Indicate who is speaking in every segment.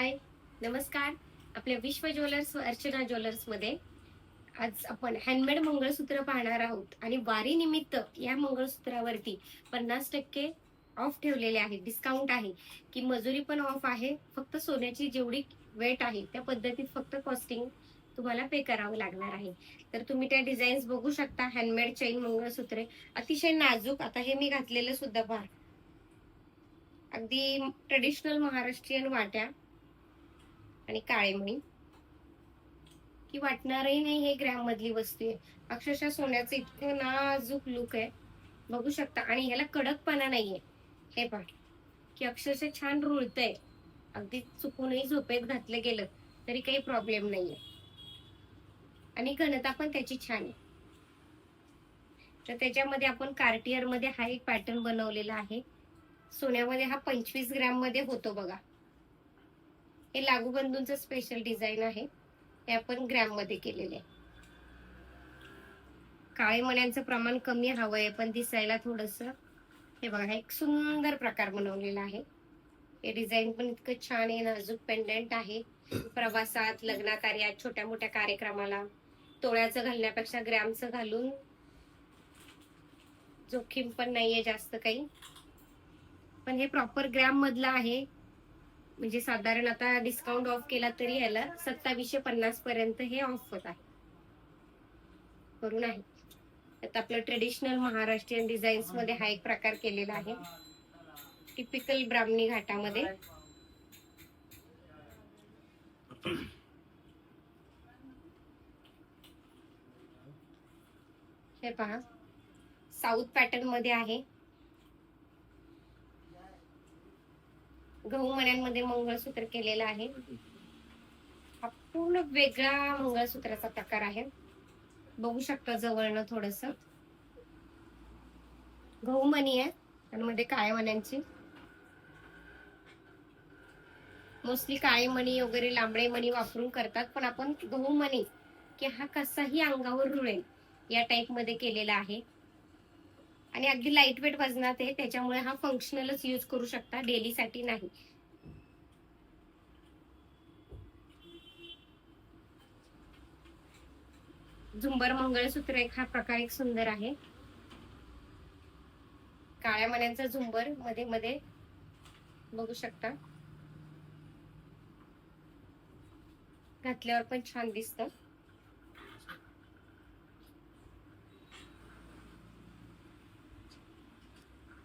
Speaker 1: हाय. नमस्कार. आपल्या विश्व ज्वेलर्स व अर्चना ज्वेलर्समध्ये आज आपण हँडमेड मंगळसूत्र पाहणार आहोत. आणि वारी निमित्त या मंगळसूत्रावरती पन्नास टक्के ऑफ ठेवलेले आहे. डिस्काउंट आहे. की मजुरी पण ऑफ आहे. फक्त सोन्याची जेवढी वेट आहे त्या पद्धतीत फक्त कॉस्टिंग तुम्हाला पे करावं लागणार आहे. तर तुम्ही त्या डिझाईन्स बघू शकता. हँडमेड चैन मंगळसूत्रे. अतिशय नाजूक. आता हे मी घातलेलं सुद्धा फार. अगदी ट्रेडिशनल महाराष्ट्रीयन वाट्या. आणि काळे मणी की वाटणारही नाही हे ग्रॅम मधली वस्तू आहे. अक्षरशः सोन्याचं इतकं नाजूक लुक आहे. बघू शकता. आणि ह्याला कडकपणा नाहीये. हे पहा. की अक्षरशः छान रुळतंय. अगदी चुकूनही झोपेत घातलं गेलं तरी काही प्रॉब्लेम नाहीये. आणि घनता पण त्याची छान आहे. तर त्याच्यामध्ये आपण कार्टियरमध्ये हा एक पॅटर्न बनवलेला आहे. सोन्यामध्ये हा पंचवीस ग्रॅममध्ये होतो बघा. हे लागूबंधूंचं स्पेशल डिझाईन आहे. हे आपण ग्रॅममध्ये केलेले आहे. काळे मण्यांचं प्रमाण कमी हवंय पण दिसायला थोडस हे बघा एक सुंदर प्रकार बनवलेला आहे. हे डिझाईन पण इतकं छान आहे नाजूक पेंडंट आहे. प्रवासात लग्न कार्यात छोट्या मोठ्या कार्यक्रमाला तोळ्याचं घालण्यापेक्षा ग्रॅमचं घालून जोखीम पण नाहीये जास्त काही. पण हे प्रॉपर ग्रॅम मधलं आहे. म्हणजे साधारण आता डिस्काउंट ऑफ केला तरी याला सत्तावीसशे पन्नास पर्यंत हे ऑफ होत आहे. करून आहे. आता आपलं ट्रेडिशनल महाराष्ट्रीयन डिझाईन्समध्ये हा एक प्रकार केलेला आहे. टिपिकल ब्राह्मणी घाटामध्ये. हे पहा. साऊथ पॅटर्नमध्ये आहे. गहू मण्यांमध्ये मंगळसूत्र केलेलं आहे. हा पूर्ण वेगळा मंगळसूत्राचा प्रकार आहे. बघू शकता जवळनं थोडस. गहू मणी आहे आणि मध्ये काळ्या मण्यांची मोस्टली काळे मणी वगैरे लांबडे मणी वापरून करतात पण आपण गहू मणी की हा कसाही अंगावर रुळेल या टाईपमध्ये केलेला आहे. आणि अगदी लाइट वेट वजनात आहे त्याच्यामुळे हा फंक्शनलच यूज करू शकता डेली साठी नाही. झुंबर मंगळसूत्र एक हा प्रकार एक सुंदर आहे. काळ्या मण्यांचा झुंबरमध्ये मध्ये बघू शकता. घातल्यावर पण छान दिसतं.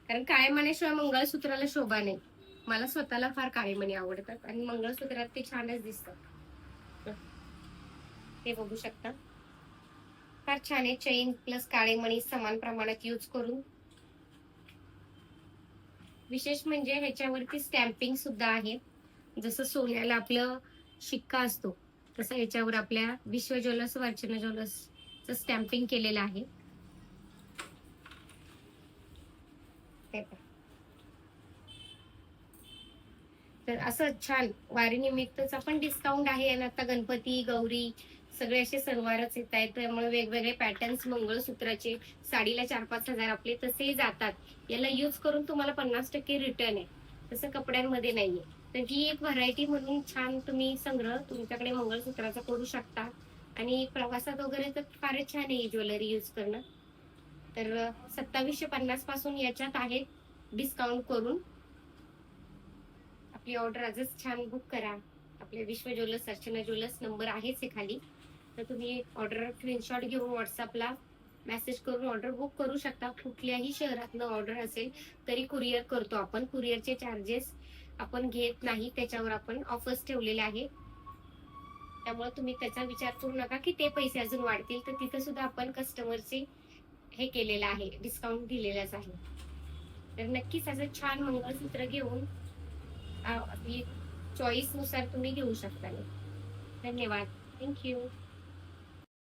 Speaker 1: कारण काळे मंगळसूत्राला शोभा नाही. मला स्वतःला फार काळेमणी आवडतात आणि मंगळसूत्रात ते छानच दिसतात ते बघू शकता. फार छान आहे. चैन प्लस काळेमणी समान प्रमाणात यूज करून. विशेष म्हणजे ह्याच्यावरती स्टॅम्पिंग सुद्धा आहे. जसं सोन्याला आपलं शिक्का असतो तसं ह्याच्यावर आपल्या विश्व ज्वेलर्स अर्चना ज्वेलर्सचं स्टॅम्पिंग केलेलं आहे. पहा. तर असं छान वारी निमित्तचा पण डिस्काउंट आहे आणि आता गणपती गौरी सगळे असे सणवारच येत आहेत. त्यामुळे वेगवेगळे पॅटर्न्स मंगळसूत्राचे साडीला चार पाच हजार आपले तसे जातात. याला यूज करून तुम्हाला पन्नास टक्के रिटर्न आहे. तसं कपड्यांमध्ये नाहीये. तर ही एक व्हरायटी म्हणून छान तुम्ही संग्रह तुमच्याकडे मंगळसूत्राचा करू शकता. आणि प्रवासात वगैरे तर फारच छान आहे ज्वेलरी यूज करणं. तर सत्तावीसशे पन्नासपासून याच्यात आहे डिस्काउंट करून. आपली ऑर्डर आजच छान बुक करा. आपले विश्व ज्वेलर्स अर्चना ज्वेलर्स नंबर आहेच आहे खाली. तर तुम्ही ऑर्डर स्क्रीनशॉट घेऊन व्हॉट्सअपला मेसेज करून ऑर्डर बुक करू शकता. कुठल्याही शहरातनं ऑर्डर असेल तरी कुरिअर करतो आपण. कुरिअरचे चार्जेस आपण घेत नाही. त्याच्यावर आपण ऑफर्स ठेवलेले आहे त्यामुळे तुम्ही त्याचा विचार करू नका की ते पैसे अजून वाढतील. तर तिथे सुद्धा आपण कस्टमरचे हे केलेलं आहे डिस्काउंट दिलेलाच आहे. तर नक्कीच असं छान मंगळसूत्र घेऊन चॉईसनुसार आपली तुम्ही घेऊ शकता. धन्यवाद. थँक्यू